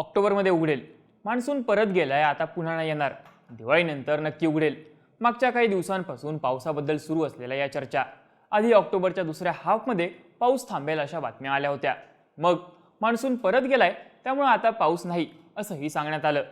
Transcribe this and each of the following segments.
ऑक्टोबरमध्ये उघडेल. मान्सून परत गेलाय आता पुन्हा नाही येणार. दिवाळीनंतर नक्की उघडेल. मागच्या काही दिवसांपासून पावसाबद्दल सुरू असलेल्या या चर्चा. आधी ऑक्टोबरच्या दुसऱ्या हाफमध्ये पाऊस थांबेल अशा बातम्या आल्या होत्या. मग मान्सून परत गेलाय त्यामुळे आता पाऊस नाही असंही सांगण्यात आलं.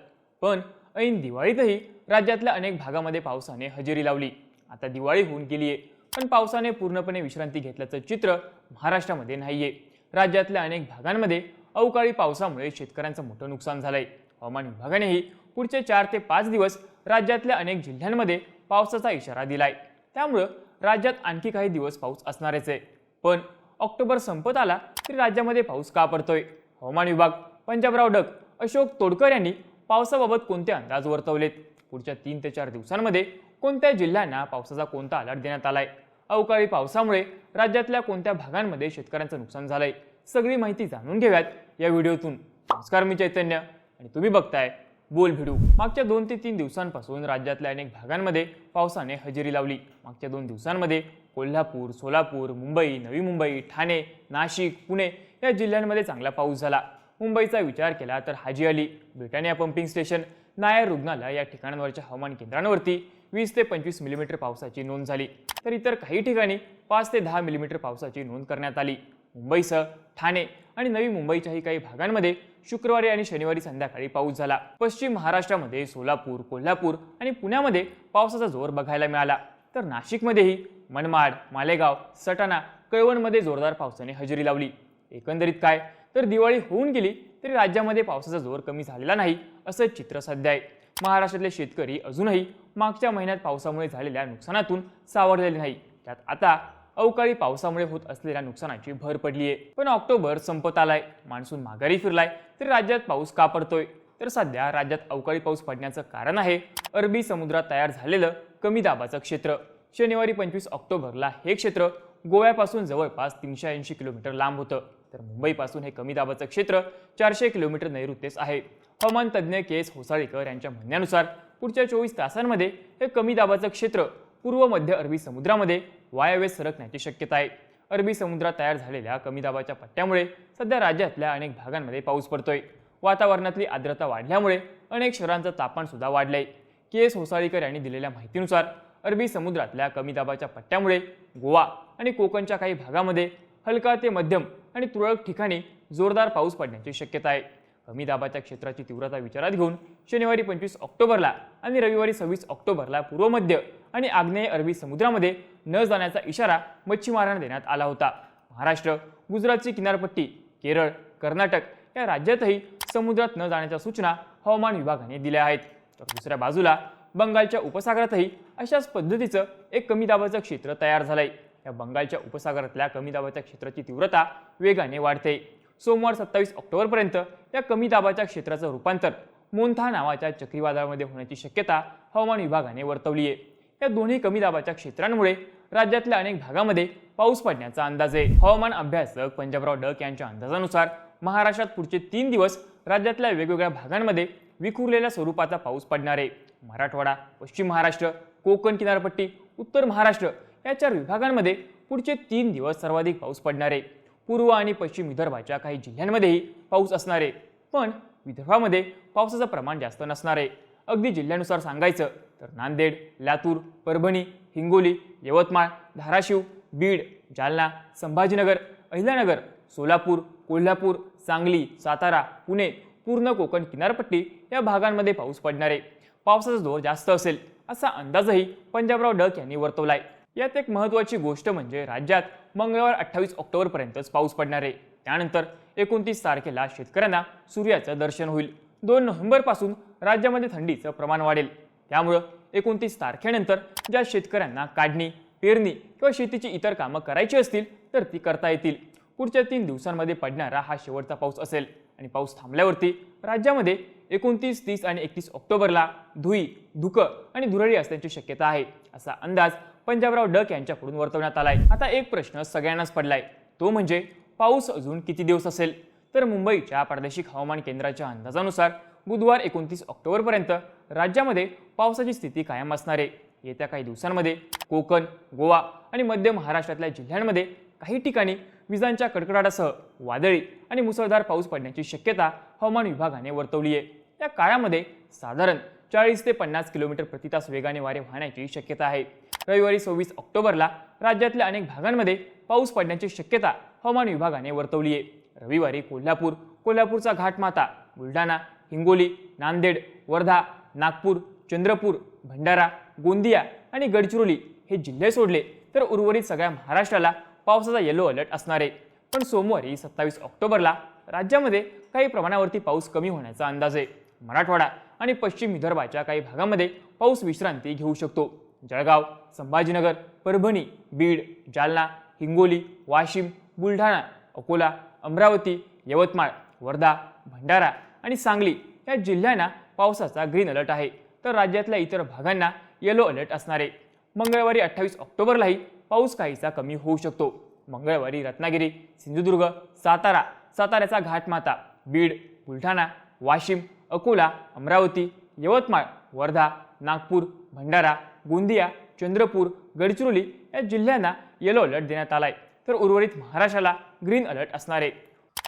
पण ऐन दिवाळीतही राज्यातल्या अनेक भागामध्ये पावसाने हजेरी लावली. आता दिवाळी होऊन गेलीये पण पावसाने पूर्णपणे विश्रांती घेतल्याचं चित्र महाराष्ट्रामध्ये नाहीये. राज्यातल्या अनेक भागांमध्ये अवकाळी पावसामुळे शेतकऱ्यांचं मोठं नुकसान झालंय. हवामान विभागानेही पुढचे चार ते पाच दिवस राज्यातल्या अनेक जिल्ह्यांमध्ये पावसाचा इशारा दिलाय. त्यामुळं राज्यात आणखी काही दिवस पाऊस असणारच आहे. पण ऑक्टोबर संपत आला तरी राज्यामध्ये पाऊस का पडतोय? हवामान विभाग पंजाबराव डक अशोक तोडकर यांनी पावसाबाबत कोणते अंदाज वर्तवलेत? पुढच्या तीन ते चार दिवसांमध्ये कोणत्या जिल्ह्यांना पावसाचा कोणता अलर्ट देण्यात आलाय? अवकाळी पावसामुळे राज्यातल्या कोणत्या भागांमध्ये शेतकऱ्यांचं नुकसान झालंय? सगळी माहिती जाणून घेऊयात या व्हिडिओतून. नमस्कार मी चैतन्य आणि तुम्ही बघताय बोल भिडू. मागच्या दोन ते तीन दिवसांपासून राज्यातल्या अनेक भागांमध्ये पावसाने हजेरी लावली. मागच्या दोन दिवसांमध्ये कोल्हापूर सोलापूर मुंबई नवी मुंबई ठाणे नाशिक पुणे या जिल्ह्यांमध्ये चांगला पाऊस झाला. मुंबईचा विचार केला तर Haji Ali Britannia pumping station Nair रुग्णालय या ठिकाणांवरच्या हवामान केंद्रांवरती वीस ते पंचवीस मिलीमीटर पावसाची नोंद झाली. तर इतर काही ठिकाणी पाच ते दहा मिलीमीटर पावसाची नोंद करण्यात आली. मुंबईसह ठाणे आणि नवी मुंबईच्याही काही भागांमध्ये शुक्रवारी आणि शनिवारी संध्याकाळी पाऊस झाला. पश्चिम महाराष्ट्रामध्ये सोलापूर कोल्हापूर आणि पुण्यामध्ये पावसाचा जोर बघायला मिळाला. तर नाशिकमध्येही मनमाड मालेगाव सटाणा कळवणमध्ये जोरदार पावसाने हजेरी लावली. एकंदरीत काय? तर दिवाळी होऊन गेली तरी राज्यामध्ये पावसाचा जोर कमी झालेला नाही असं चित्र सध्या आहे. महाराष्ट्रातले शेतकरी अजूनही मागच्या महिन्यात पावसामुळे झालेल्या नुकसानातून सावरलेले नाही. त्यात आता अवकाळी पावसामुळे होत असलेल्या नुकसानाची भर पडली आहे पण ऑक्टोबर संपत आलाय. मान्सून माघारी फिरलाय. तरी राज्यात पाऊस का पडतोय? तर सध्या राज्यात अवकाळी पाऊस पडण्याचं कारण आहे अरबी समुद्रात तयार झालेलं कमी दाबाचं क्षेत्र. शनिवारी पंचवीस ऑक्टोबरला हे क्षेत्र गोव्यापासून जवळपास तीनशे ऐंशी किलोमीटर लांब होतं. तर मुंबईपासून हे कमी दाबाचं क्षेत्र चारशे किलोमीटर नैऋत्येस आहे. हवामान तज्ज्ञ के एस होसाळीकर यांच्या म्हणण्यानुसार पुढच्या चोवीस तासांमध्ये हे कमी दाबाचं क्षेत्र पूर्व मध्य अरबी समुद्रामध्ये वायव्य सरकण्याची शक्यता आहे. अरबी समुद्रात तयार झालेल्या कमी दाबाच्या पट्ट्यामुळे सध्या राज्यातल्या अनेक भागांमध्ये पाऊस पडतोय. वातावरणातली आर्द्रता वाढल्यामुळे अनेक शहरांचं तापमान सुद्धा वाढलंय. के. एस. होसाळीकर यांनी दिलेल्या माहितीनुसार अरबी समुद्रातल्या कमी दाबाच्या पट्ट्यामुळे गोवा आणि कोकणच्या काही भागामध्ये हलका ते मध्यम आणि तुरळक ठिकाणी जोरदार पाऊस पडण्याची शक्यता आहे. कमी दाबाच्या क्षेत्राची तीव्रता विचारात घेऊन शनिवारी पंचवीस ऑक्टोबरला आणि रविवारी सव्वीस ऑक्टोबरला पूर्व मध्य आणि आग्नेय अरबी समुद्रामध्ये न जाण्याचा इशारा मच्छीमारांना देण्यात आला होता. महाराष्ट्र गुजरातची किनारपट्टी केरळ कर्नाटक या राज्यातही समुद्रात न जाण्याच्या सूचना हवामान विभागाने दिल्या आहेत. तर दुसऱ्या बाजूला बंगालच्या उपसागरातही अशाच पद्धतीचं एक कमी दाबाचं क्षेत्र तयार झालंय. या बंगालच्या उपसागरातल्या कमी दाबाच्या क्षेत्राची तीव्रता वेगाने वाढते. सोमवार सत्तावीस ऑक्टोबरपर्यंत या कमी दाबाच्या क्षेत्राचं रूपांतर मोन्था नावाच्या चक्रीवादळामध्ये होण्याची शक्यता हवामान विभागाने वर्तवली आहे. या दोन्ही कमी दाबाच्या क्षेत्रांमुळे राज्यातल्या अनेक भागामध्ये पाऊस पडण्याचा अंदाज आहे. हवामान अभ्यासक पंजाबराव डक यांच्या अंदाजानुसार महाराष्ट्रात पुढचे तीन दिवस राज्यातल्या वेगवेगळ्या भागांमध्ये विखुरलेल्या स्वरूपाचा पाऊस पडणार आहे. मराठवाडा पश्चिम महाराष्ट्र कोकण किनारपट्टी उत्तर महाराष्ट्र या चार विभागांमध्ये पुढचे तीन दिवस सर्वाधिक पाऊस पडणार आहे. पूर्व आणि पश्चिम विदर्भाच्या काही जिल्ह्यांमध्येही पाऊस असणार आहे. पण विदर्भामध्ये पावसाचं प्रमाण जास्त नसणार आहे. अगदी जिल्ह्यानुसार सांगायचं तर नांदेड लातूर परभणी हिंगोली यवतमाळ धाराशिव बीड जालना संभाजीनगर अहिल्यानगर सोलापूर कोल्हापूर सांगली सातारा पुणे पूर्ण कोकण किनारपट्टी या भागांमध्ये पाऊस पडणार आहे. पावसाचा जोर जास्त असेल असा अंदाजही पंजाबराव डक यांनी वर्तवला आहे यात एक महत्त्वाची गोष्ट म्हणजे राज्यात मंगळवार अठ्ठावीस ऑक्टोबरपर्यंतच पाऊस पडणार आहे. त्यानंतर एकोणतीस तारखेला शेतकऱ्यांना सूर्याचं दर्शन होईल. दोन नोव्हेंबरपासून राज्यामध्ये थंडीचं प्रमाण वाढेल. त्यामुळं एकोणतीस तारखेनंतर ज्या शेतकऱ्यांना काढणी पेरणी किंवा शेतीची इतर कामं करायची असतील तर ती करता येतील. पुढच्या तीन दिवसांमध्ये पडणारा हा शेवटचा पाऊस असेल. आणि पाऊस थांबल्यावरती राज्यामध्ये एकोणतीस तीस आणि एकतीस ऑक्टोबरला धुई धुकं आणि धुरळी असण्याची शक्यता आहे असा अंदाज पंजाबराव डक यांच्याकडून वर्तवण्यात आलाय. आता एक प्रश्न सगळ्यांनाच पडलाय. तो म्हणजे पाऊस अजून किती दिवस असेल? तर मुंबईच्या प्रादेशिक हवामान केंद्राच्या अंदाजानुसार बुधवार एकोणतीस ऑक्टोबरपर्यंत राज्यामध्ये पावसाची स्थिती कायम असणार आहे. येत्या काही दिवसांमध्ये कोकण गोवा आणि मध्य महाराष्ट्रातल्या जिल्ह्यांमध्ये काही ठिकाणी विजांच्या कडकडाटासह वादळी आणि मुसळधार पाऊस पडण्याची शक्यता हवामान विभागाने वर्तवली आहे. या काळामध्ये साधारण चाळीस ते पन्नास किलोमीटर प्रति तास वेगाने वारे वाहण्याची शक्यता आहे. रविवारी सव्वीस ऑक्टोबरला राज्यातल्या अनेक भागांमध्ये पाऊस पडण्याची शक्यता हवामान विभागाने वर्तवली आहे. रविवारी कोल्हापूर कोल्हापूरचा घाटमाता बुलढाणा हिंगोली नांदेड वर्धा नागपूर चंद्रपूर भंडारा गोंदिया आणि गडचिरोली हे जिल्हे सोडले तर उर्वरित सगळ्या महाराष्ट्राला पावसाचा येलो अलर्ट असणार आहे. पण सोमवारी सत्तावीस ऑक्टोबरला राज्यामध्ये काही प्रमाणावरती पाऊस कमी होण्याचा अंदाज आहे. मराठवाडा आणि पश्चिम विदर्भाच्या काही भागामध्ये पाऊस विश्रांती घेऊ शकतो. जळगाव संभाजीनगर परभणी बीड जालना हिंगोली वाशिम बुलढाणा अकोला अमरावती यवतमाळ वर्धा भंडारा आणि सांगली या जिल्ह्यांना पावसाचा ग्रीन अलर्ट आहे. तर राज्यातल्या इतर भागांना येलो अलर्ट असणार आहे. मंगळवारी अठ्ठावीस ऑक्टोबरलाही पाऊस काहीसा कमी होऊ शकतो. मंगळवारी रत्नागिरी सिंधुदुर्ग सातारा साताऱ्याचा घाटमाता बीड बुलढाणा वाशिम अकोला अमरावती यवतमाळ वर्धा नागपूर भंडारा गोंदिया चंद्रपूर गडचिरोली या जिल्ह्यांना येलो अलर्ट देण्यात आलाय. तर उर्वरित महाराष्ट्राला ग्रीन अलर्ट असणार आहे.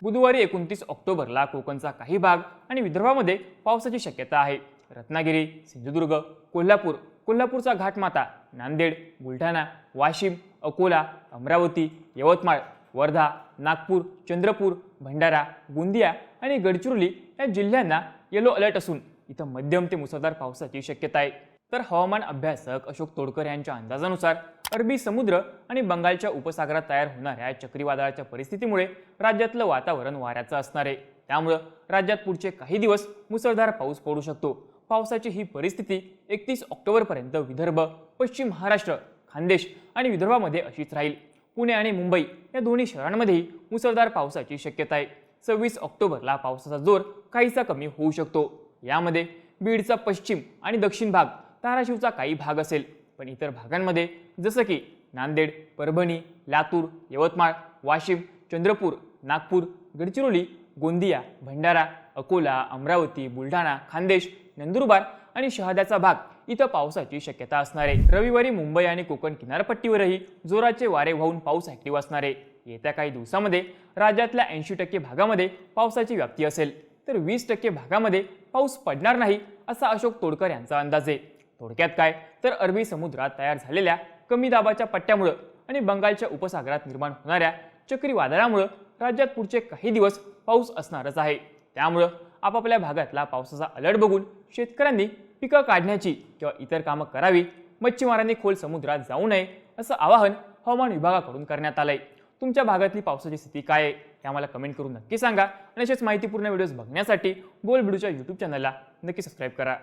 बुधवारी एकोणतीस ऑक्टोबरला कोकणचा काही भाग आणि विदर्भामध्ये पावसाची शक्यता आहे. रत्नागिरी सिंधुदुर्ग कोल्हापूर कोल्हापूरचा घाटमाता नांदेड बुलढाणा वाशिम अकोला अमरावती यवतमाळ वर्धा नागपूर चंद्रपूर भंडारा गोंदिया आणि गडचिरोली या जिल्ह्यांना येलो अलर्ट असून इथं मध्यम ते मुसळधार पावसाची शक्यता आहे. तर हवामान अभ्यासक अशोक तोडकर यांच्या अंदाजानुसार अरबी समुद्र आणि बंगालच्या उपसागरात तयार होणाऱ्या चक्रीवादळाच्या परिस्थितीमुळे राज्यातलं वातावरण वाऱ्याचं असणार आहे. त्यामुळं राज्यात पुढचे काही दिवस मुसळधार पाऊस पडू शकतो. पावसाची ही परिस्थिती एकतीस ऑक्टोबरपर्यंत विदर्भ पश्चिम महाराष्ट्र खानदेश आणि विदर्भामध्ये अशीच राहील. पुणे आणि मुंबई या दोन्ही शहरांमध्येही मुसळधार पावसाची शक्यता आहे. सव्वीस ऑक्टोबरला पावसाचा जोर काहीसा कमी होऊ शकतो. यामध्ये बीडचा पश्चिम आणि दक्षिण भाग धाराशिवचा काही भाग असेल. पण इतर भागांमध्ये जसं की नांदेड परभणी लातूर यवतमाळ वाशिम चंद्रपूर नागपूर गडचिरोली गोंदिया भंडारा अकोला अमरावती बुलढाणा खान्देश नंदुरबार आणि शहाद्याचा भाग इथं पावसाची शक्यता असणार. आहे रविवारी मुंबई आणि कोकण किनारपट्टीवरही जोराचे वारे वाहून पाऊस ॲक्टिव्ह असणार. आहे येत्या काही दिवसामध्ये राज्यातल्या ऐंशी टक्के भागामध्ये पावसाची व्याप्ती असेल. तर वीस टक्के भागामध्ये पाऊस पडणार नाही असा अशोक तोडकर यांचा अंदाज आहे. थोडक्यात काय? तर अरबी समुद्रात तयार झालेल्या कमी दाबाच्या पट्ट्यामुळं आणि बंगालच्या उपसागरात निर्माण होणाऱ्या चक्रीवादळामुळं राज्यात पुढचे काही दिवस पाऊस असणारच आहे. त्यामुळं आपापल्या भागातला पावसाचा अलर्ट बघून शेतकऱ्यांनी पिकं काढण्याची किंवा इतर कामं करावी मच्छीमारांनी खोल समुद्रात जाऊ नये असं आवाहन हवामान विभागाकडून करण्यात आलंय. तुमच्या भागातली पावसाची स्थिती काय आहे हे आम्हाला कमेंट करून नक्की सांगा. आणि असेच माहितीपूर्ण व्हिडिओज बघण्यासाठी बोल व्हिडिओच्या यूट्यूब चॅनलला नक्की सबस्क्राईब करा.